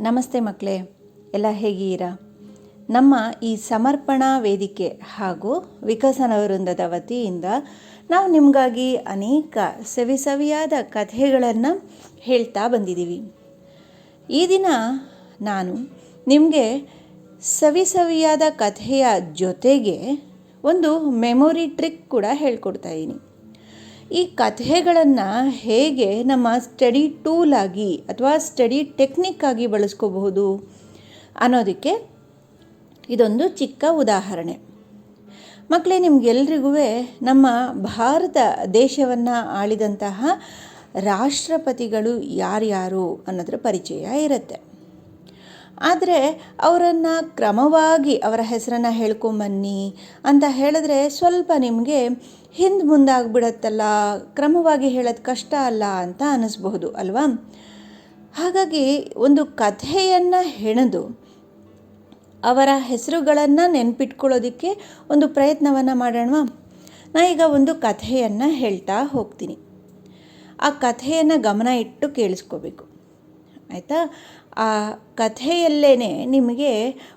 ನಮಸ್ತೆ ಮಕ್ಕಳೇ, ಎಲ್ಲ ಹೇಗಿದ್ದೀರಾ? ನಮ್ಮ ಈ ಸಮರ್ಪಣಾ ವೇದಿಕೆ ಹಾಗೂ ವಿಕಸನ ವೃಂದದ ವತಿಯಿಂದ ನಾವು ನಿಮಗಾಗಿ ಅನೇಕ ಸವಿ ಸವಿಯಾದ ಕಥೆಗಳನ್ನು ಹೇಳ್ತಾ ಬಂದಿದ್ದೀವಿ. ಈ ದಿನ ನಾನು ನಿಮಗೆ ಸವಿ ಸವಿಯಾದ ಕಥೆಯ ಜೊತೆಗೆ ಒಂದು ಮೆಮೊರಿ ಟ್ರಿಕ್ ಕೂಡ ಹೇಳ್ಕೊಡ್ತಾ ಇದ್ದೀನಿ. ಈ ಕಥೆಗಳನ್ನು ಹೇಗೆ ನಮ್ಮ ಸ್ಟಡಿ ಟೂಲ್ ಆಗಿ ಅಥವಾ ಸ್ಟಡಿ ಟೆಕ್ನಿಕ್ ಆಗಿ ಬಳಸ್ಕೋಬಹುದು ಅನ್ನೋದಕ್ಕೆ ಇದೊಂದು ಚಿಕ್ಕ ಉದಾಹರಣೆ. ಮಕ್ಕಳೇ ನಿಮಗೆಲ್ರಿಗೂ ನಮ್ಮ ಭಾರತ ದೇಶವನ್ನು ಆಳಿದಂತಹ ರಾಷ್ಟ್ರಪತಿಗಳು ಯಾರ್ಯಾರು ಅನ್ನೋದ್ರ ಪರಿಚಯ ಇರುತ್ತೆ. ಆದರೆ ಅವರನ್ನು ಕ್ರಮವಾಗಿ ಅವರ ಹೆಸರನ್ನು ಹೇಳ್ಕೊಂಬನ್ನಿ ಅಂತ ಹೇಳಿದ್ರೆ ಸ್ವಲ್ಪ ನಿಮಗೆ ಹಿಂದೆ ಮುಂದಾಗ್ಬಿಡತ್ತಲ್ಲ, ಕ್ರಮವಾಗಿ ಹೇಳೋದು ಕಷ್ಟ ಅಲ್ಲ ಅಂತ ಅನ್ನಿಸ್ಬಹುದು ಅಲ್ವಾ? ಹಾಗಾಗಿ ಒಂದು ಕಥೆಯನ್ನು ಹೆಣೆದು, ಅವರ ಹೆಸರುಗಳನ್ನು ನೆನ್ಪಿಟ್ಕೊಳ್ಳೋದಕ್ಕೆ ಒಂದು ಪ್ರಯತ್ನವನ್ನು ಮಾಡೋಣವಾ? ನಾ ಈಗ ಒಂದು ಕಥೆಯನ್ನು ಹೇಳ್ತಾ ಹೋಗ್ತೀನಿ. ಆ ಕಥೆಯನ್ನು ಗಮನ ಇಟ್ಟು ಕೇಳಿಸ್ಕೋಬೇಕು. ಆಯಿತಾ? ಆ ಕಥೆಯಲ್ಲೇ ನಿಮಗೆ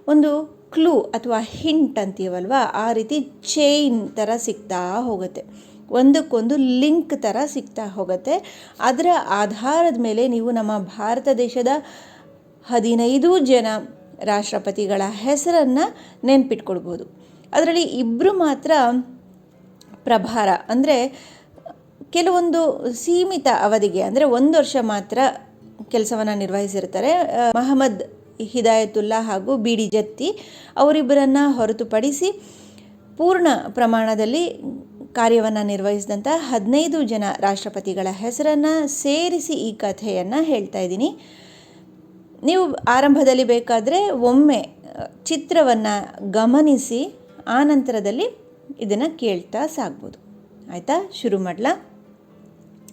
ಒಂದು ಕ್ಲೂ ಅಥವಾ ಹಿಂಟ್ ಅಂತೀವಲ್ವ? ಆ ರೀತಿ ಚೈನ್ ಥರ ಸಿಗ್ತಾ ಹೋಗುತ್ತೆ. ಒಂದಕ್ಕೊಂದು ಲಿಂಕ್ ಥರ ಸಿಗ್ತಾ ಹೋಗುತ್ತೆ. ಅದರ ಆಧಾರದ ಮೇಲೆ ನೀವು ನಮ್ಮ ಭಾರತ ದೇಶದ ಹದಿನೈದು ಜನ ರಾಷ್ಟ್ರಪತಿಗಳ ಹೆಸರನ್ನು ನೆನ್ಪಿಟ್ಕೊಳ್ಬೋದು. ಅದರಲ್ಲಿ ಇಬ್ಬರು ಮಾತ್ರ ಪ್ರಭಾರ. ಅಂದರೆ ಕೆಲವೊಂದು ಸೀಮಿತ ಅವಧಿಗೆ, ಅಂದರೆ ಒಂದು ವರ್ಷ ಮಾತ್ರ ಕೆಲಸವನ್ನು ನಿರ್ವಹಿಸಿರ್ತಾರೆ. ಮಹಮ್ಮದ್ ಹಿದಾಯತುಲ್ಲಾ ಹಾಗೂ ಬಿ ಡಿ ಜತ್ತಿ ಅವರಿಬ್ಬರನ್ನು ಹೊರತುಪಡಿಸಿ ಪೂರ್ಣ ಪ್ರಮಾಣದಲ್ಲಿ ಕಾರ್ಯವನ್ನು ನಿರ್ವಹಿಸಿದಂಥ ಹದಿನೈದು ಜನ ರಾಷ್ಟ್ರಪತಿಗಳ ಹೆಸರನ್ನು ಸೇರಿಸಿ ಈ ಕಥೆಯನ್ನು ಹೇಳ್ತಾ ಇದ್ದೀನಿ. ನೀವು ಆರಂಭದಲ್ಲಿ ಬೇಕಾದರೆ ಒಮ್ಮೆ ಚಿತ್ರವನ್ನು ಗಮನಿಸಿ, ಆ ನಂತರದಲ್ಲಿ ಇದನ್ನು ಕೇಳ್ತಾ ಸಾಗ್ಬೋದು. ಆಯಿತಾ? ಶುರು ಮಾಡಲಾ?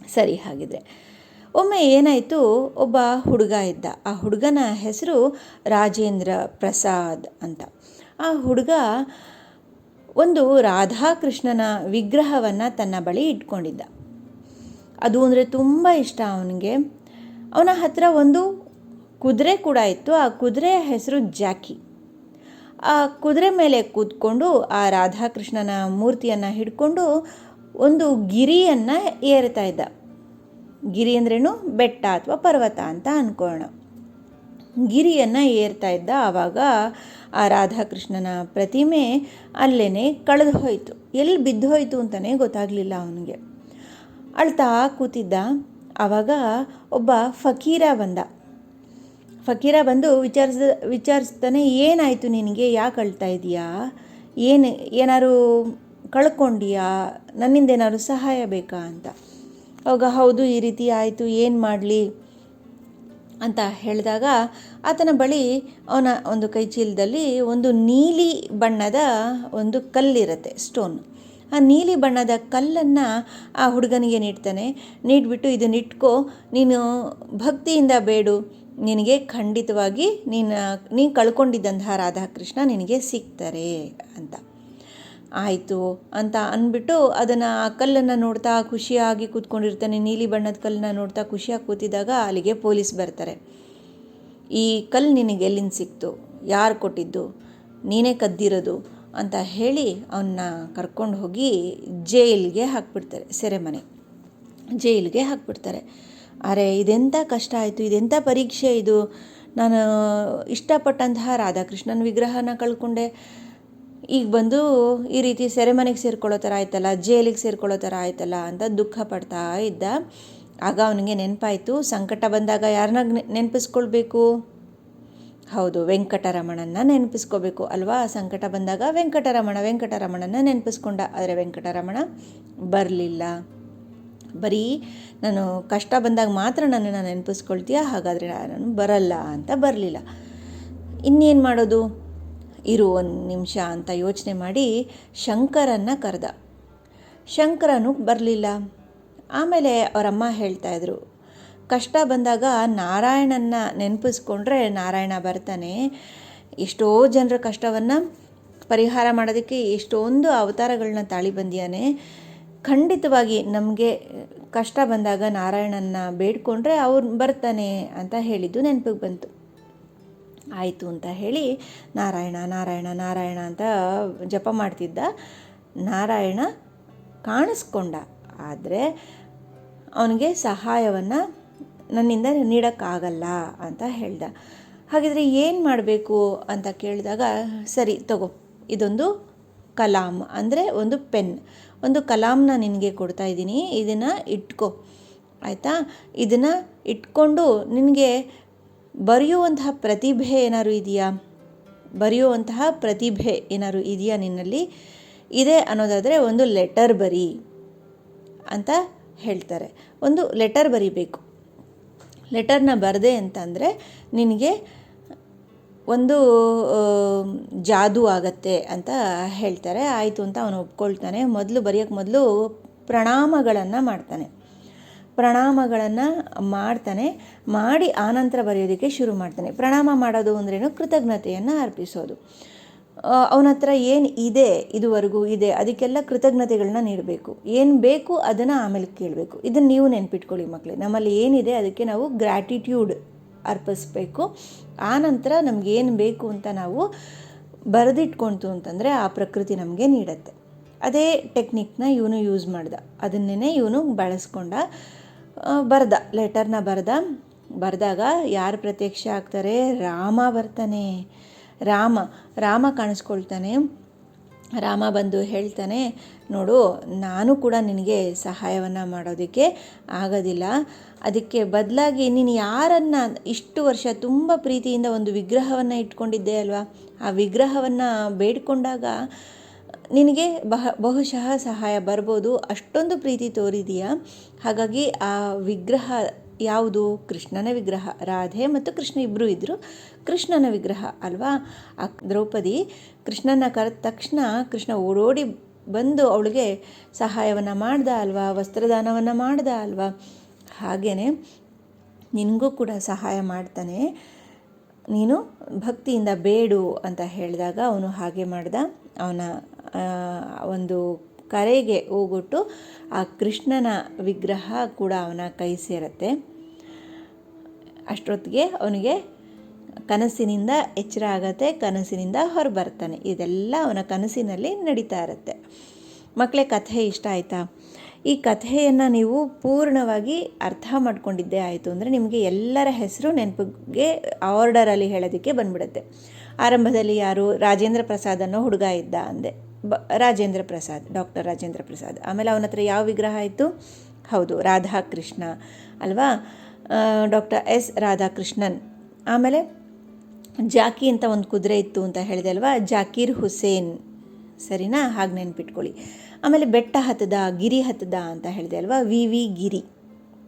ಸರಿ, ಹಾಗಿದ್ರೆ. ಒಮ್ಮೆ ಏನಾಯಿತು, ಒಬ್ಬ ಹುಡುಗ ಇದ್ದ. ಆ ಹುಡುಗನ ಹೆಸರು ರಾಜೇಂದ್ರ ಪ್ರಸಾದ್ ಅಂತ. ಆ ಹುಡುಗ ಒಂದು ರಾಧಾಕೃಷ್ಣನ ವಿಗ್ರಹವನ್ನು ತನ್ನ ಬಳಿ ಇಟ್ಕೊಂಡಿದ್ದ. ಅದು ಅಂದರೆ ತುಂಬ ಇಷ್ಟ ಅವನಿಗೆ. ಅವನ ಹತ್ರ ಒಂದು ಕುದುರೆ ಕೂಡ ಇತ್ತು. ಆ ಕುದುರೆಯ ಹೆಸರು ಜಾಕಿ. ಆ ಕುದುರೆ ಮೇಲೆ ಕೂತ್ಕೊಂಡು ಆ ರಾಧಾಕೃಷ್ಣನ ಮೂರ್ತಿಯನ್ನು ಹಿಡ್ಕೊಂಡು ಒಂದು ಗಿರಿಯನ್ನು ಏರ್ತಾ ಇದ್ದ. ಗಿರಿ ಅಂದ್ರೇನು? ಬೆಟ್ಟ ಅಥವಾ ಪರ್ವತ ಅಂತ ಅನ್ಕೋಣ. ಗಿರಿಯನ್ನು ಏರ್ತಾ ಇದ್ದ ಆವಾಗ ಆ ರಾಧಾಕೃಷ್ಣನ ಪ್ರತಿಮೆ ಅಲ್ಲೇ ಕಳೆದು ಹೋಯಿತು. ಎಲ್ಲಿ ಹೋಯಿತು ಅಂತಲೇ ಗೊತ್ತಾಗಲಿಲ್ಲ ಅವನಿಗೆ. ಅಳ್ತಾ ಕೂತಿದ್ದ. ಆವಾಗ ಒಬ್ಬ ಫಕೀರ ಬಂದ. ಫಕೀರ ಬಂದು ವಿಚಾರಿಸ ವಿಚಾರಿಸ್ತಾನೆ, ಏನಾಯಿತು ನಿನಗೆ? ಯಾಕೆ ಅಳ್ತಾ ಇದೆಯಾ ಏನು ಏನಾದ್ರು ಕಳ್ಕೊಂಡಿಯಾ? ನನ್ನಿಂದ ಏನಾದ್ರು ಸಹಾಯ ಬೇಕಾ ಅಂತ. ಅವಾಗ ಹೌದು, ಈ ರೀತಿ ಆಯಿತು, ಏನು ಮಾಡಲಿ? ಅಂತ ಹೇಳಿದಾಗ ಆತನ ಬಳಿ ಅವನ ಒಂದು ಕೈ ಚೀಲದಲ್ಲಿ ಒಂದು ನೀಲಿ ಬಣ್ಣದ ಒಂದು ಕಲ್ಲಿರುತ್ತೆ ಸ್ಟೋನ್ ಆ ನೀಲಿ ಬಣ್ಣದ ಕಲ್ಲನ್ನು ಆ ಹುಡುಗನಿಗೆ ನೀಡ್ತಾನೆ, ನೀಡಿಬಿಟ್ಟು ಇದನ್ನ ಇಟ್ಕೋ ನೀನು ಭಕ್ತಿಯಿಂದ ಬೇಡು, ನಿನಗೆ ಖಂಡಿತವಾಗಿ ನೀನು ನೀನು ಕಳ್ಕೊಂಡಿದ್ದಂತಹ ರಾಧಾಕೃಷ್ಣ ನಿನಗೆ ಸಿಗ್ತಾರೆ ಅಂತ. ಆಯಿತು ಅಂತ ಅಂದ್ಬಿಟ್ಟು ಅದನ್ನು ಆ ಕಲ್ಲನ್ನು ನೋಡ್ತಾ ಖುಷಿಯಾಗಿ ಕೂತ್ಕೊಂಡಿರ್ತಾನೆ. ನೀಲಿ ಬಣ್ಣದ ಕಲ್ಲನ್ನ ನೋಡ್ತಾ ಖುಷಿಯಾಗಿ ಕೂತಿದ್ದಾಗ ಅಲ್ಲಿಗೆ ಪೊಲೀಸ್ ಬರ್ತಾರೆ. ಈ ಕಲ್ಲು ನಿನಗೆ ಎಲ್ಲಿಂದ ಸಿಕ್ತು? ಯಾರು ಕೊಟ್ಟಿದ್ದು? ನೀನೇ ಕದ್ದಿರೋದು? ಅಂತ ಹೇಳಿ ಅವನ್ನ ಕರ್ಕೊಂಡು ಹೋಗಿ ಜೈಲ್ಗೆ ಹಾಕ್ಬಿಡ್ತಾರೆ, ಸೆರೆಮನೆ. ಜೈಲ್ಗೆ ಹಾಕ್ಬಿಡ್ತಾರೆ. ಅರೆ ಇದೆಂಥ ಕಷ್ಟ ಆಯಿತು? ಇದೆಂಥ ಪರೀಕ್ಷೆ ಇದು? ನಾನು ಇಷ್ಟಪಟ್ಟಂತಹ ರಾಧಾಕೃಷ್ಣನ ವಿಗ್ರಹನ ಕಳ್ಕೊಂಡೆ. ಈಗ ಬಂದು ಈ ರೀತಿ ಸೆರೆಮನೆಗೆ ಸೇರ್ಕೊಳ್ಳೋ ಥರ ಆಯ್ತಲ್ಲ ಜೈಲಿಗೆ ಸೇರ್ಕೊಳ್ಳೋ ಥರ ಆಯ್ತಲ್ಲ ಅಂತ ದುಃಖ ಪಡ್ತಾ ಇದ್ದ. ಆಗ ಅವನಿಗೆ ನೆನಪಾಯಿತು, ಸಂಕಟ ಬಂದಾಗ ಯಾರನ್ನ ನೆನಪಿಸ್ಕೊಳ್ಬೇಕು? ಹೌದು ವೆಂಕಟರಮಣನ ನೆನಪಿಸ್ಕೋಬೇಕು ಅಲ್ವಾ? ಸಂಕಟ ಬಂದಾಗ ವೆಂಕಟರಮಣ ವೆಂಕಟರಮಣನ ನೆನಪಿಸ್ಕೊಂಡ. ಆದರೆ ವೆಂಕಟರಮಣ ಬರಲಿಲ್ಲ. ಬರೀ ನಾನು ಕಷ್ಟ ಬಂದಾಗ ಮಾತ್ರ ನನ್ನನ್ನು ನೆನಪಿಸ್ಕೊಳ್ತೀಯ? ಹಾಗಾದರೆ ನಾನು ಬರಲ್ಲ ಅಂತ ಬರಲಿಲ್ಲ. ಇನ್ನೇನು ಮಾಡೋದು? ಇರು ಒಂದು ನಿಮಿಷ ಅಂತ ಯೋಚನೆ ಮಾಡಿ ಶಂಕರನ್ನು ಕರೆದ. ಶಂಕರನು ಬರಲಿಲ್ಲ. ಆಮೇಲೆ ಅವರಮ್ಮ ಹೇಳ್ತಾಯಿದ್ರು ಕಷ್ಟ ಬಂದಾಗ ನಾರಾಯಣನ್ನ ನೆನಪಿಸ್ಕೊಂಡ್ರೆ ನಾರಾಯಣ ಬರ್ತಾನೆ. ಎಷ್ಟೋ ಜನರ ಕಷ್ಟವನ್ನು ಪರಿಹಾರ ಮಾಡೋದಕ್ಕೆ ಎಷ್ಟೊಂದು ಅವತಾರಗಳನ್ನ ತಾಳಿ ಬಂದಿಯಾನೆ. ಖಂಡಿತವಾಗಿ ನಮಗೆ ಕಷ್ಟ ಬಂದಾಗ ನಾರಾಯಣನ ಬೇಡ್ಕೊಂಡ್ರೆ ಅವ್ರು ಬರ್ತಾನೆ ಅಂತ ಹೇಳಿದ್ದು ನೆನಪಿಗೆ ಬಂತು. ಆಯಿತು ಅಂತ ಹೇಳಿ ನಾರಾಯಣ ನಾರಾಯಣ ನಾರಾಯಣ ಅಂತ ಜಪ ಮಾಡ್ತಿದ್ದ. ನಾರಾಯಣ ಕಾಣಿಸ್ಕೊಂಡ. ಆದರೆ ಅವನಿಗೆ ಸಹಾಯವನ್ನು ನನ್ನಿಂದ ನೀಡೋಕ್ಕಾಗಲ್ಲ ಅಂತ ಹೇಳ್ದ. ಹಾಗಿದ್ರೆ ಏನು ಮಾಡಬೇಕು ಅಂತ ಕೇಳಿದಾಗ, ಸರಿ ತಗೋ, ಇದೊಂದು ಕಲಾಂ, ಅಂದರೆ ಒಂದು ಪೆನ್. ಒಂದು ಕಲಾಂನ ನಿನಗೆ ಕೊಡ್ತಾ ಇದ್ದೀನಿ, ಇದನ್ನು ಇಟ್ಕೋ. ಆಯಿತಾ? ಇದನ್ನು ಇಟ್ಕೊಂಡು ನಿನಗೆ ಬರೆಯುವಂತಹ ಪ್ರತಿಭೆ ಏನಾದ್ರು ಇದೆಯಾ? ಬರೆಯುವಂತಹ ಪ್ರತಿಭೆ ಏನಾದ್ರು ಇದೆಯಾ ನಿನ್ನಲ್ಲಿ? ಇದೆ ಅನ್ನೋದಾದರೆ ಒಂದು ಲೆಟರ್ ಬರಿ ಅಂತ ಹೇಳ್ತಾರೆ. ಒಂದು ಲೆಟರ್ ಬರಿಬೇಕು. ಲೆಟರ್ನ ಬರದೆ ಅಂತಂದರೆ ನಿನಗೆ ಒಂದು ಜಾದು ಆಗತ್ತೆ ಅಂತ ಹೇಳ್ತಾರೆ. ಆಯಿತು ಅಂತ ಅವನು ಒಪ್ಕೊಳ್ತಾನೆ. ಮೊದಲು ಬರೆಯೋಕ್ಕೆ ಮೊದಲು ಪ್ರಣಾಮಗಳನ್ನು ಮಾಡ್ತಾನೆ. ಪ್ರಣಾಮಗಳನ್ನು ಮಾಡ್ತಾನೆ, ಮಾಡಿ ಆನಂತರ ಬರೆಯೋದಕ್ಕೆ ಶುರು ಮಾಡ್ತಾನೆ. ಪ್ರಣಾಮ ಮಾಡೋದು ಅಂದ್ರೇನು? ಕೃತಜ್ಞತೆಯನ್ನು ಅರ್ಪಿಸೋದು. ಅವನ ಹತ್ರ ಏನು ಇದೆ, ಇದುವರೆಗೂ ಇದೆ, ಅದಕ್ಕೆಲ್ಲ ಕೃತಜ್ಞತೆಗಳನ್ನ ನೀಡಬೇಕು. ಏನು ಬೇಕು ಅದನ್ನು ಆಮೇಲೆ ಕೇಳಬೇಕು. ಇದನ್ನು ನೀವು ನೆನ್ಪಿಟ್ಕೊಳ್ಳಿ ಮಕ್ಕಳೇ ನಮ್ಮಲ್ಲಿ ಏನಿದೆ ಅದಕ್ಕೆ ನಾವು ಗ್ರ್ಯಾಟಿಟ್ಯೂಡ್ ಅರ್ಪಿಸ್ಬೇಕು. ಆನಂತರ ನಮಗೇನು ಬೇಕು ಅಂತ ನಾವು ಬರೆದಿಟ್ಕೊಳ್ತು ಅಂತಂದರೆ ಆ ಪ್ರಕೃತಿ ನಮಗೆ ನೀಡುತ್ತೆ. ಅದೇ ಟೆಕ್ನಿಕ್ನ ಇವನು ಯೂಸ್ ಮಾಡ್ದ. ಅದನ್ನೇ ಇವನು ಬಳಸ್ಕೊಂಡ ಬರ್ದ ಲೆಟರ್ನ ಬರೆದ. ಬರೆದಾಗ ಯಾರು ಪ್ರತ್ಯಕ್ಷ ಆಗ್ತಾರೆ? ರಾಮ ಬರ್ತಾನೆ. ರಾಮ ರಾಮ ಕಾಣಿಸ್ಕೊಳ್ತಾನೆ. ರಾಮ ಬಂದು ಹೇಳ್ತಾನೆ, ನೋಡು, ನಾನು ಕೂಡ ನಿನಗೆ ಸಹಾಯವನ್ನು ಮಾಡೋದಕ್ಕೆ ಆಗೋದಿಲ್ಲ. ಅದಕ್ಕೆ ಬದಲಾಗಿ ನೀನು ಯಾರನ್ನು ಇಷ್ಟು ವರ್ಷ ತುಂಬ ಪ್ರೀತಿಯಿಂದ ಒಂದು ವಿಗ್ರಹವನ್ನು ಇಟ್ಕೊಂಡಿದ್ದೆ ಅಲ್ವಾ? ಆ ವಿಗ್ರಹವನ್ನು ಬೇಡ್ಕೊಂಡಾಗ ನಿನಗೆ ಬಹ, ಬಹುಶಃ ಸಹಾಯ ಬರ್ಬೋದು. ಅಷ್ಟೊಂದು ಪ್ರೀತಿ ತೋರಿದೀಯ? ಹಾಗಾಗಿ ಆ ವಿಗ್ರಹ ಯಾವುದು? ಕೃಷ್ಣನ ವಿಗ್ರಹ, ರಾಧೆ ಮತ್ತು ಕೃಷ್ಣ ಇಬ್ಬರು ಇದ್ದರು ಕೃಷ್ಣನ ವಿಗ್ರಹ ಅಲ್ವಾ? ಆ ದ್ರೌಪದಿ ಕೃಷ್ಣನ ಕರೆದ ತಕ್ಷಣ ಕೃಷ್ಣ ಓಡೋಡಿ ಬಂದು ಅವಳಿಗೆ ಸಹಾಯವನ್ನು ಮಾಡ್ದ ಅಲ್ವಾ? ವಸ್ತ್ರದಾನವನ್ನು ಮಾಡ್ದ ಅಲ್ವಾ? ಹಾಗೆಯೇ ನಿನಗೂ ಕೂಡ ಸಹಾಯ ಮಾಡ್ತಾನೆ. ನೀನು ಭಕ್ತಿಯಿಂದ ಬೇಡು ಅಂತ ಹೇಳಿದಾಗ ಅವನು ಹಾಗೆ ಮಾಡ್ದ. ಅವನ ಒಂದು ಕರೆಗೆ ಹೋಗ್ಬಿಟ್ಟು ಆ ಕೃಷ್ಣನ ವಿಗ್ರಹ ಕೂಡ ಅವನ ಕೈ ಸೇರುತ್ತೆ. ಅಷ್ಟೊತ್ತಿಗೆ ಅವನಿಗೆ ಕನಸಿನಿಂದ ಎಚ್ಚರ ಆಗತ್ತೆ, ಕನಸಿನಿಂದ ಹೊರಬರ್ತಾನೆ. ಇದೆಲ್ಲ ಅವನ ಕನಸಿನಲ್ಲಿ ನಡೀತಾ ಇರುತ್ತೆ. ಮಕ್ಕಳೇ ಕಥೆ ಇಷ್ಟ ಆಯಿತಾ? ಈ ಕಥೆಯನ್ನು ನೀವು ಪೂರ್ಣವಾಗಿ ಅರ್ಥ ಮಾಡ್ಕೊಂಡಿದ್ದೇ ಆಯಿತು ಅಂದರೆ ನಿಮಗೆ ಎಲ್ಲರ ಹೆಸರು ನೆನಪಿಗೆ ಆರ್ಡರಲ್ಲಿ ಹೇಳೋದಕ್ಕೆ ಬಂದ್ಬಿಡುತ್ತೆ. ಆರಂಭದಲ್ಲಿ ಯಾರು? ರಾಜೇಂದ್ರ ಪ್ರಸಾದ್ ಅನ್ನೋ ಹುಡುಗ ಇದ್ದ ಅಂದೆ. ಬ, ರಾಜೇಂದ್ರ ಪ್ರಸಾದ್, ಡಾಕ್ಟರ್ ರಾಜೇಂದ್ರ ಪ್ರಸಾದ್. ಆಮೇಲೆ ಅವನ ಹತ್ರ ಯಾವ ವಿಗ್ರಹ ಇತ್ತು ಹೌದು, ರಾಧಾಕೃಷ್ಣ, ಅಲ್ವಾ? Doctor S Radhakrishnan. ಆಮೇಲೆ ಜಾಕಿ ಅಂತ ಒಂದು ಕುದುರೆ ಇತ್ತು ಅಂತ ಹೇಳಿದೆ ಅಲ್ವಾ? ಜಾಕೀರ್ ಹುಸೇನ್. ಸರಿನಾ? ಹಾಗೆ ನೆನ್ಪಿಟ್ಕೊಳ್ಳಿ. ಆಮೇಲೆ ಬೆಟ್ಟ ಹತ್ತದ ಗಿರಿ ಹತ್ತದ ಅಂತ ಹೇಳಿದೆ ಅಲ್ವಾ? V V Giri.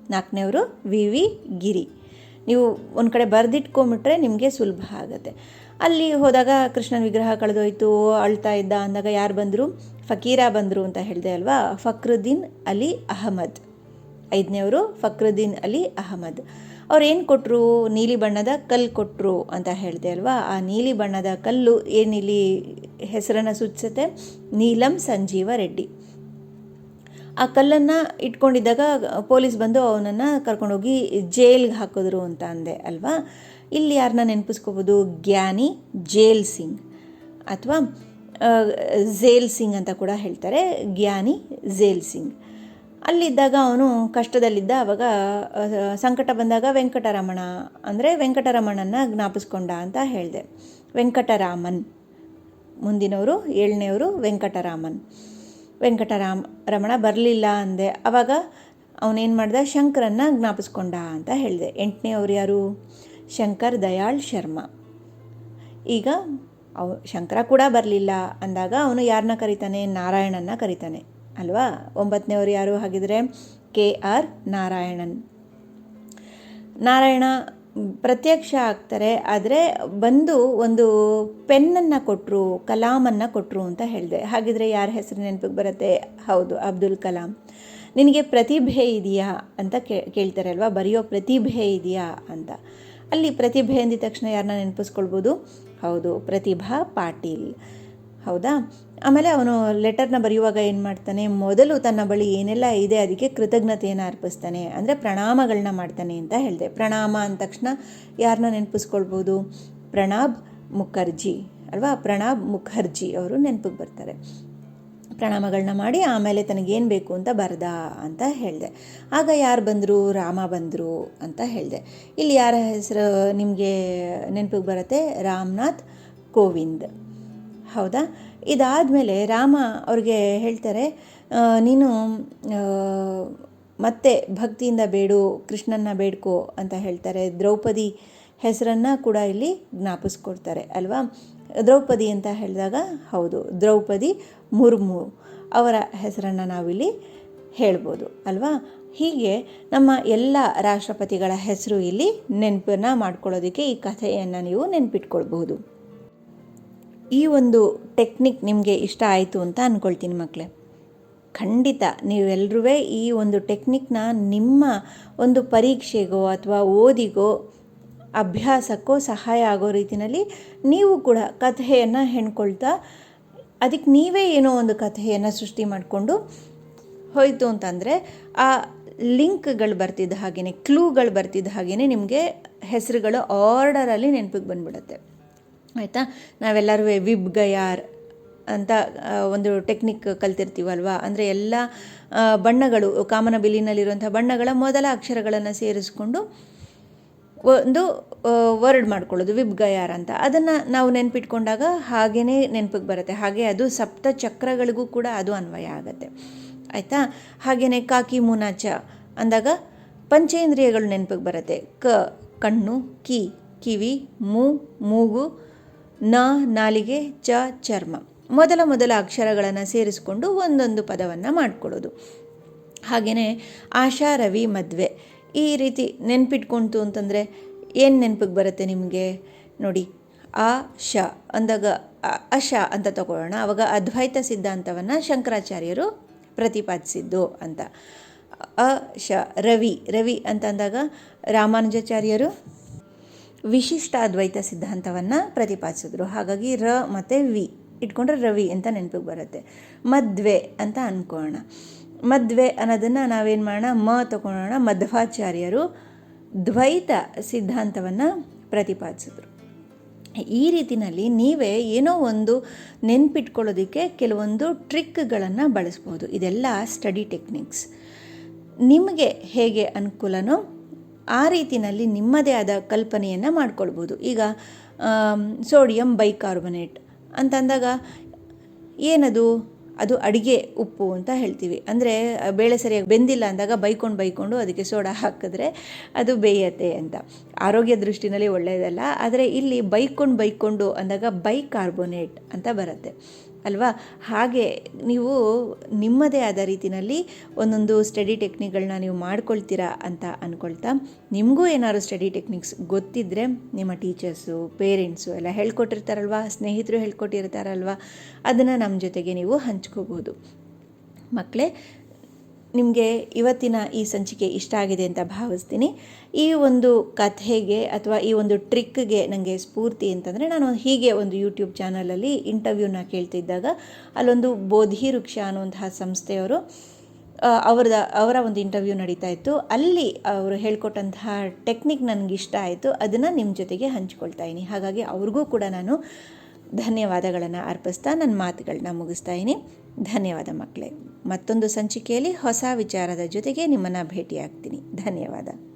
ನಾಲ್ಕನೇವರು? V V Giri. ನೀವು ಒಂದು ಕಡೆ ಬರೆದಿಟ್ಕೊಂಬಿಟ್ರೆ ನಿಮಗೆ ಸುಲಭ ಆಗುತ್ತೆ. ಅಲ್ಲಿ ಹೋದಾಗ ಕೃಷ್ಣನ ವಿಗ್ರಹ ಕಳೆದೋಯ್ತು, ಅಳ್ತಾ ಇದ್ದ ಅಂದಾಗ ಯಾರು ಬಂದರು? ಫಕೀರ ಬಂದರು ಅಂತ ಹೇಳಿದೆ ಅಲ್ವಾ? ಫಕ್ರುದ್ದೀನ್ ಅಲಿ ಅಹಮದ್. ಐದನೇವರು ಫಕ್ರುದ್ದೀನ್ ಅಲಿ ಅಹಮದ್. ಅವ್ರು ಏನು ಕೊಟ್ಟರು ನೀಲಿ ಬಣ್ಣದ ಕಲ್ಲು ಕೊಟ್ಟರು ಅಂತ ಹೇಳಿದೆ ಅಲ್ವಾ? ಆ ನೀಲಿ ಬಣ್ಣದ ಕಲ್ಲು ಏನಿಲ್ಲಿ ಹೆಸರನ್ನು ಸೂಚಿಸುತ್ತೆ? ನೀಲಂ ಸಂಜೀವ ರೆಡ್ಡಿ. ಆ ಕಲ್ಲನ್ನು ಇಟ್ಕೊಂಡಿದ್ದಾಗ ಪೊಲೀಸ್ ಬಂದು ಅವನನ್ನು ಕರ್ಕೊಂಡೋಗಿ ಜೈಲ್ಗೆ ಹಾಕಿದ್ರು ಅಂತ ಅಂದೆ, ಅಲ್ವಾ? ಇಲ್ಲಿ ಯಾರನ್ನ ನೆನಪಿಸ್ಕೋಬೋದು? ಗ್ಯಾನಿ ಜೇಲ್ ಸಿಂಗ್ ಅಥವಾ ಝೇಲ್ ಸಿಂಗ್ ಅಂತ ಕೂಡ ಹೇಳ್ತಾರೆ. ಗ್ಯಾನಿ ಝೇಲ್ ಸಿಂಗ್. ಅಲ್ಲಿದ್ದಾಗ ಅವನು ಕಷ್ಟದಲ್ಲಿದ್ದ ಆವಾಗ ಸಂಕಟ ಬಂದಾಗ ವೆಂಕಟರಮಣ, ಅಂದರೆ ವೆಂಕಟರಮಣನ ಜ್ಞಾಪಿಸ್ಕೊಂಡ ಅಂತ ಹೇಳಿದೆ. ವೆಂಕಟರಾಮನ್. ಮುಂದಿನವರು ಏಳನೇವರು ವೆಂಕಟರಾಮನ್. ವೆಂಕಟರಾಮ್ ರಮಣ ಬರಲಿಲ್ಲ ಅಂದೆ. ಆವಾಗ ಅವನೇನು ಮಾಡ್ದೆ? ಶಂಕರನ್ನ ಜ್ಞಾಪಿಸ್ಕೊಂಡ ಅಂತ ಹೇಳಿದೆ. ಎಂಟನೇ ಅವ್ರು ಯಾರು? ಶಂಕರ್ ದಯಾಳ್ ಶರ್ಮಾ. ಈಗ ಅವ ಶಂಕರ ಕೂಡ ಬರಲಿಲ್ಲ ಅಂದಾಗ ಅವನು ಯಾರನ್ನ ಕರೀತಾನೆ? ನಾರಾಯಣನ್ನ ಕರೀತಾನೆ. ಅಲ್ವಾ? ಒಂಬತ್ತನೇವ್ರು ಯಾರು? ಹಾಗಿದ್ರೆ ಕೆ ಆರ್ ನಾರಾಯಣನ್. ನಾರಾಯಣ ಪ್ರತ್ಯಕ್ಷ ಆಗ್ತಾರೆ, ಆದರೆ ಬಂದು ಒಂದು ಪೆನ್ನನ್ನು ಕೊಟ್ಟರು ಕಲಾಮನ್ನು ಕೊಟ್ಟರು ಅಂತ ಹೇಳಿದೆ. ಹಾಗಿದ್ರೆ ಯಾರ ಹೆಸರು ನೆನಪಿಗೆ ಬರುತ್ತೆ? ಹೌದು, ಅಬ್ದುಲ್ ಕಲಾಂ. ನಿನಗೆ ಪ್ರತಿಭೆ ಇದೆಯಾ ಅಂತ ಕೇಳ್ತಾರೆ ಅಲ್ವಾ ಬರೆಯೋ ಪ್ರತಿಭೆ ಇದೆಯಾ ಅಂತ. ಅಲ್ಲಿ ಪ್ರತಿಭೆ ಅಂದಿದ ತಕ್ಷಣ ಯಾರನ್ನ ನೆನಪಿಸ್ಕೊಳ್ಬೋದು? ಹೌದು, ಪ್ರತಿಭಾ ಪಾಟೀಲ್. ಹೌದಾ? ಆಮೇಲೆ ಅವನು ಲೆಟರ್ನ ಬರೆಯುವಾಗ ಏನು ಮಾಡ್ತಾನೆ? ಮೊದಲು ತನ್ನ ಬಳಿ ಏನೆಲ್ಲ ಇದೆ ಅದಕ್ಕೆ ಕೃತಜ್ಞತೆಯನ್ನು ಅರ್ಪಿಸ್ತಾನೆ. ಅಂದರೆ ಪ್ರಣಾಮಗಳನ್ನ ಮಾಡ್ತಾನೆ ಅಂತ ಹೇಳಿದೆ. ಪ್ರಣಾಮ ಅಂದ ತಕ್ಷಣ ಯಾರನ್ನ ನೆನಪಿಸ್ಕೊಳ್ಬೋದು? ಪ್ರಣಾಬ್ ಮುಖರ್ಜಿ. ಅಲ್ವಾ? ಪ್ರಣಾಬ್ ಮುಖರ್ಜಿ ಅವರು ನೆನಪಿಗೆ ಬರ್ತಾರೆ. ಪ್ರಣಾಮಗಳನ್ನ ಮಾಡಿ ಆಮೇಲೆ ತನಗೇನು ಬೇಕು ಅಂತ ಬರ್ದ ಅಂತ ಹೇಳಿದೆ. ಆಗ ಯಾರು ಬಂದರು? ರಾಮ ಬಂದರು ಅಂತ ಹೇಳಿದೆ. ಇಲ್ಲಿ ಯಾರ ಹೆಸರು ನಿಮಗೆ ನೆನಪಿಗೆ ಬರುತ್ತೆ? ರಾಮನಾಥ್ ಕೋವಿಂದ್. ಹೌದಾ? ಇದಾದಮೇಲೆ ರಾಮ ಅವ್ರಿಗೆ ಹೇಳ್ತಾರೆ ನೀನು ಮತ್ತೆ ಭಕ್ತಿಯಿಂದ ಬೇಡು, ಕೃಷ್ಣನ್ನ ಬೇಡ್ಕೋ ಅಂತ ಹೇಳ್ತಾರೆ. ದ್ರೌಪದಿ ಹೆಸರನ್ನು ಕೂಡ ಇಲ್ಲಿ ಜ್ಞಾಪಿಸ್ಕೊಡ್ತಾರೆ ಅಲ್ವಾ? ದ್ರೌಪದಿ ಅಂತ ಹೇಳಿದಾಗ, ಹೌದು, ದ್ರೌಪದಿ ಮುರ್ಮು ಅವರ ಹೆಸರನ್ನು ನಾವಿಲ್ಲಿ ಹೇಳ್ಬೋದು ಅಲ್ವಾ? ಹೀಗೆ ನಮ್ಮ ಎಲ್ಲ ರಾಷ್ಟ್ರಪತಿಗಳ ಹೆಸರು ಇಲ್ಲಿ ನೆನಪನ್ನು ಮಾಡ್ಕೊಳ್ಳೋದಕ್ಕೆ ಈ ಕಥೆಯನ್ನು ನೀವು ನೆನಪಿಟ್ಕೊಳ್ಬಹುದು. ಈ ಒಂದು ಟೆಕ್ನಿಕ್ ನಿಮಗೆ ಇಷ್ಟ ಆಯಿತು ಅಂತ ಅಂದ್ಕೊಳ್ತೀನಿ ಮಕ್ಕಳೇ ಖಂಡಿತ ನೀವೆಲ್ಲರೂ ಈ ಒಂದು ಟೆಕ್ನಿಕ್ನ ನಿಮ್ಮ ಒಂದು ಪರೀಕ್ಷೆಗೋ ಅಥವಾ ಓದಿಗೋ ಅಭ್ಯಾಸಕ್ಕೋ ಸಹಾಯ ಆಗೋ ರೀತಿಯಲ್ಲಿ ನೀವು ಕೂಡ ಕಥೆಯನ್ನು ಹೆಣ್ಕೊಳ್ತಾ ಅದಕ್ಕೆ ನೀವೇ ಏನೋ ಒಂದು ಕಥೆಯನ್ನು ಸೃಷ್ಟಿ ಮಾಡಿಕೊಂಡು ಹೋಯಿತು ಅಂತಂದರೆ ಆ ಲಿಂಕ್ಗಳು ಬರ್ತಿದ್ದ ಹಾಗೆಯೇ ಕ್ಲೂಗಳು ಬರ್ತಿದ್ದ ಹಾಗೆಯೇ ನಿಮಗೆ ಹೆಸರುಗಳು ಆರ್ಡರಲ್ಲಿ ನೆನಪಿಗೆ ಬಂದ್ಬಿಡುತ್ತೆ. ಆಯಿತಾ? ನಾವೆಲ್ಲರೂ ವಿಬ್, ಗಯಾರ್ ಅಂತ ಒಂದು ಟೆಕ್ನಿಕ್ ಕಲ್ತಿರ್ತೀವಲ್ವಾ? ಅಂದರೆ ಎಲ್ಲ ಬಣ್ಣಗಳು ಕಾಮನಬಿಲಿನಲ್ಲಿರುವಂಥ ಬಣ್ಣಗಳ ಮೊದಲ ಅಕ್ಷರಗಳನ್ನು ಸೇರಿಸ್ಕೊಂಡು ಒಂದು ವರ್ಡ್ ಮಾಡ್ಕೊಳ್ಳೋದು, ವಿಬ್, ಗಯಾರ್ ಅಂತ. ಅದನ್ನು ನಾವು ನೆನ್ಪಿಟ್ಕೊಂಡಾಗ ಹಾಗೆಯೇ ನೆನಪಿಗೆ ಬರುತ್ತೆ. ಹಾಗೆ ಅದು ಸಪ್ತ ಚಕ್ರಗಳಿಗೂ ಕೂಡ ಅದು ಅನ್ವಯ ಆಗುತ್ತೆ. ಆಯಿತಾ? ಹಾಗೆಯೇ ಕಾಕಿ ಮುನಾಚ ಅಂದಾಗ ಪಂಚೇಂದ್ರಿಯಗಳು ನೆನಪಿಗೆ ಬರುತ್ತೆ. ಕ, ಕಣ್ಣು, ಕಿ, ಕಿವಿ, ಮೂ, ಮೂಗು ನ ನಾಲಿಗೆ ಚ ಚರ್ಮ. ಮೊದಲ ಮೊದಲ ಅಕ್ಷರಗಳನ್ನು ಸೇರಿಸಿಕೊಂಡು ಒಂದೊಂದು ಪದವನ್ನು ಮಾಡಿಕೊಳ್ಳೋದು. ಹಾಗೆಯೇ ಆಶಾ ರವಿ ಮದುವೆ. ಈ ರೀತಿ ನೆನ್ಪಿಟ್ಕೊಂತು ಅಂತಂದರೆ ಏನು ನೆನಪಿಗೆ ಬರುತ್ತೆ ನಿಮಗೆ? ನೋಡಿ, ಆ, ಶ ಅಂದಾಗ ಅಶ ಅಂತ ತಗೊಳ್ಳೋಣ. ಅವಾಗ ಅದ್ವೈತ ಸಿದ್ಧಾಂತವನ್ನು ಶಂಕರಾಚಾರ್ಯರು ಪ್ರತಿಪಾದಿಸಿದ್ದು ಅಂತ. ಅ, ಶ, ರವಿ. ರವಿ ಅಂತ ಅಂದಾಗ ರಾಮಾನುಜಾಚಾರ್ಯರು? ವಿಶಿಷ್ಟ ಅದ್ವೈತ ಸಿದ್ಧಾಂತವನ್ನು ಪ್ರತಿಪಾದಿಸಿದ್ರು. ಹಾಗಾಗಿ ರ ಮತ್ತು ವಿ, ಇಟ್ಕೊಂಡ್ರೆ ರವಿ ಅಂತ ನೆನಪಿಗೆ ಬರುತ್ತೆ. ಮದ್ವೆ ಅಂತ ಅಂದ್ಕೊಳ್ಳೋಣ ಮದ್ವೆ ಅನ್ನೋದನ್ನು ನಾವೇನು ಮಾಡೋಣ? ಮ ತಗೊಳ್ಳೋಣ ಮಧ್ವಾಚಾರ್ಯರು ದ್ವೈತ ಸಿದ್ಧಾಂತವನ್ನು ಪ್ರತಿಪಾದಿಸಿದ್ರು. ಈ ರೀತಿಯಲ್ಲಿ ನೀವೇ ಏನೋ ಒಂದು ನೆನ್ಪಿಟ್ಕೊಳ್ಳೋದಕ್ಕೆ ಕೆಲವೊಂದು ಟ್ರಿಕ್ಗಳನ್ನು ಬಳಸ್ಬೋದು. ಇದೆಲ್ಲ ಸ್ಟಡಿ ಟೆಕ್ನಿಕ್ಸ್. ನಿಮಗೆ ಹೇಗೆ ಅನುಕೂಲನೋ ಆ ರೀತಿಯಲ್ಲಿ ನಿಮ್ಮದೇ ಆದ ಕಲ್ಪನೆಯನ್ನು ಮಾಡ್ಕೊಳ್ಬೋದು. ಈಗ ಸೋಡಿಯಂ ಬೈಕಾರ್ಬೊನೇಟ್ ಅಂತಂದಾಗ ಏನದು? ಅದು ಅಡುಗೆ ಉಪ್ಪು ಅಂತ ಹೇಳ್ತೀವಿ. ಅಂದರೆ ಬೇಳೆ ಸರಿಯಾಗಿ ಬೆಂದಿಲ್ಲ ಅಂದಾಗ ಬೈಕೊಂಡು ಬೈಕೊಂಡು ಅದಕ್ಕೆ ಸೋಡಾ ಹಾಕಿದ್ರೆ ಅದು ಬೇಯತ್ತೆ ಅಂತ. ಆರೋಗ್ಯ ದೃಷ್ಟಿನಲ್ಲಿ ಒಳ್ಳೆಯದಲ್ಲ. ಆದರೆ ಇಲ್ಲಿ ಬೈಕೊಂಡು ಬೈಕೊಂಡು ಅಂದಾಗ ಬೈಕಾರ್ಬೊನೇಟ್ ಅಂತ ಬರುತ್ತೆ. ಅಲ್ವಾ? ಹಾಗೆ ನೀವು ನಿಮ್ಮದೇ ಆದ ರೀತಿಯಲ್ಲಿ ಒಂದೊಂದು ಸ್ಟಡಿ ಟೆಕ್ನಿಕ್ಗಳನ್ನ ನೀವು ಮಾಡ್ಕೊಳ್ತೀರಾ ಅಂತ ಅಂದ್ಕೊಳ್ತಾ ನಿಮಗೂ ಏನಾದ್ರು ಸ್ಟಡಿ ಟೆಕ್ನಿಕ್ಸ್ ಗೊತ್ತಿದ್ದರೆ ನಿಮ್ಮ ಟೀಚರ್ಸು ಪೇರೆಂಟ್ಸು ಎಲ್ಲ ಹೇಳ್ಕೊಟ್ಟಿರ್ತಾರಲ್ವ? ಸ್ನೇಹಿತರು ಹೇಳ್ಕೊಟ್ಟಿರ್ತಾರಲ್ವ? ಅದನ್ನು ನಮ್ಮ ಜೊತೆಗೆ ನೀವು ಹಂಚ್ಕೋಬೋದು. ಮಕ್ಕಳೇ ನಿಮಗೆ ಇವತ್ತಿನ ಈ ಸಂಚಿಕೆ ಇಷ್ಟ ಆಗಿದೆ ಅಂತ ಭಾವಿಸ್ತೀನಿ. ಈ ಒಂದು ಕಥೆಗೆ ಅಥವಾ ಈ ಒಂದು ಟ್ರಿಕ್ಗೆ ನನಗೆ ಸ್ಫೂರ್ತಿ ಅಂತಂದರೆ ನಾನು ಹೀಗೆ ಒಂದು ಯೂಟ್ಯೂಬ್ ಚಾನಲಲ್ಲಿ ಇಂಟರ್ವ್ಯೂನ ಕೇಳ್ತಿದ್ದಾಗ ಅಲ್ಲೊಂದು ಬೋಧಿ ವೃಕ್ಷ ಅನ್ನುವಂತಹ ಸಂಸ್ಥೆಯವರು ಅವ್ರದ, ಅವರ ಒಂದು ಇಂಟರ್ವ್ಯೂ ನಡೀತಾ ಇತ್ತು. ಅಲ್ಲಿ ಅವರು ಹೇಳ್ಕೊಟ್ಟಂತಹ ಟೆಕ್ನಿಕ್ ನನಗೆ ಇಷ್ಟ ಆಯಿತು. ಅದನ್ನು ನಿಮ್ಮ ಜೊತೆಗೆ ಹಂಚ್ಕೊಳ್ತಾ ಇದ್ದೀನಿ. ಹಾಗಾಗಿ ಅವ್ರಿಗೂ ಕೂಡ ನಾನು ಧನ್ಯವಾದಗಳನ್ನು ಅರ್ಪಿಸ್ತಾ ನನ್ನ ಮಾತುಗಳನ್ನ ಮುಗಿಸ್ತಾ ಧನ್ಯವಾದ ಮಕ್ಕಳೇ. ಮತ್ತೊಂದು ಸಂಚಿಕೆಯಲ್ಲಿ ಹೊಸ ವಿಚಾರದ ಜೊತೆಗೆ ನಿಮ್ಮನ್ನು ಭೇಟಿಯಾಗ್ತೀನಿ. ಧನ್ಯವಾದ.